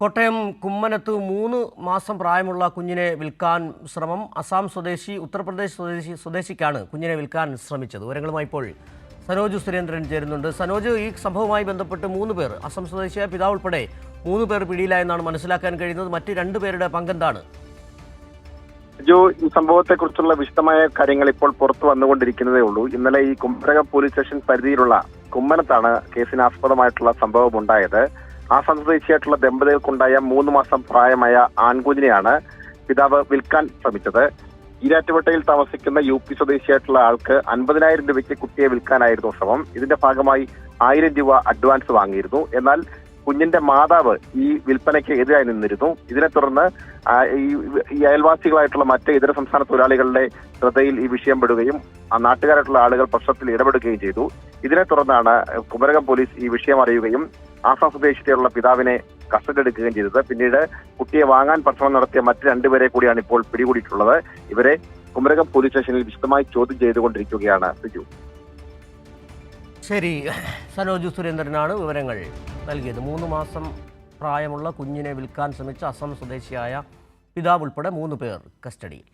കോട്ടയം കുമ്മനത്ത് മൂന്ന് മാസം പ്രായമുള്ള കുഞ്ഞിനെ വിൽക്കാൻ ശ്രമം. അസാം സ്വദേശി ഉത്തർപ്രദേശ് സ്വദേശി സ്വദേശിക്കാണ് കുഞ്ഞിനെ വിൽക്കാൻ ശ്രമിച്ചത്. വിവരങ്ങളുമായി ഇപ്പോൾ സനോജ് സുരേന്ദ്രൻ ചേരുന്നുണ്ട്. സനോജ് ഈ സംഭവവുമായി ബന്ധപ്പെട്ട് മൂന്ന് പേർ അസം സ്വദേശിയായ പിതാവ് ഉൾപ്പെടെ മൂന്ന് പേർ പിടിയിലായെന്നാണ് മനസ്സിലാക്കാൻ കഴിയുന്നത്. മറ്റ് രണ്ടു പേരുടെ പങ്കെന്താണ്? ജോ ഈ സംഭവത്തെക്കുറിച്ചുള്ള വിശദമായ കാര്യങ്ങൾ ഇപ്പോൾ പുറത്തു വന്നുകൊണ്ടിരിക്കുന്നതേ ഉള്ളൂ. ഇന്നലെ ഈ കുമ്പരക പോലീസ് സ്റ്റേഷൻ പരിധിയിലുള്ള കുമ്മനത്താണ് കേസിന് ആസ്പദമായിട്ടുള്ള സംഭവം ഉണ്ടായത്. ആ സ്വദേശിയായിട്ടുള്ള ദമ്പതികൾക്കുണ്ടായ മൂന്ന് മാസം പ്രായമായ ആൺകുഞ്ഞിനെയാണ് പിതാവ് വിൽക്കാൻ ശ്രമിച്ചത്. ഈരാറ്റുപേട്ടയിൽ താമസിക്കുന്ന യു പി സ്വദേശിയായിട്ടുള്ള ആൾക്ക് അൻപതിനായിരം രൂപയ്ക്ക് കുട്ടിയെ വിൽക്കാനായിരുന്നു ശ്രമം. ഇതിന്റെ ഭാഗമായി ആയിരം രൂപ അഡ്വാൻസ് വാങ്ങിയിരുന്നു. എന്നാൽ കുഞ്ഞിന്റെ മാതാവ് ഈ വിൽപ്പനയ്ക്ക് എതിരായി നിന്നിരുന്നു. ഇതിനെ തുടർന്ന് ഈ അയൽവാസികളായിട്ടുള്ള മറ്റ് ഇതര സംസ്ഥാന തൊഴിലാളികളുടെ ശ്രദ്ധയിൽ ഈ വിഷയം പെടുകയും നാട്ടുകാരായിട്ടുള്ള ആളുകൾ പ്രശ്നത്തിൽ ഇടപെടുകയും ചെയ്തു. ഇതിനെ തുടർന്നാണ് കുമരകം പോലീസ് ഈ വിഷയം അറിയുകയും ആസാം സ്വദേശിയുള്ള പിതാവിനെ കസ്റ്റഡി എടുക്കുകയും ചെയ്തത്. പിന്നീട് കുട്ടിയെ വാങ്ങാൻ പരിശ്രമം നടത്തിയ മറ്റ് രണ്ടുപേരെ കൂടിയാണ് ഇപ്പോൾ പിടികൂടിയിട്ടുള്ളത്. ഇവരെ കുമരകം പോലീസ് സ്റ്റേഷനിൽ വിശദമായി ചോദ്യം ചെയ്തുകൊണ്ടിരിക്കുകയാണ് സിജു ശരി. സരോജ് സുരേന്ദ്രനാണ് വിവരങ്ങൾ നൽകിയത്. മൂന്ന് മാസം പ്രായമുള്ള കുഞ്ഞിനെ വിൽക്കാൻ ശ്രമിച്ച അസം സ്വദേശിയായ പിതാവ് ഉൾപ്പെടെ മൂന്ന് പേർ കസ്റ്റഡിയിൽ.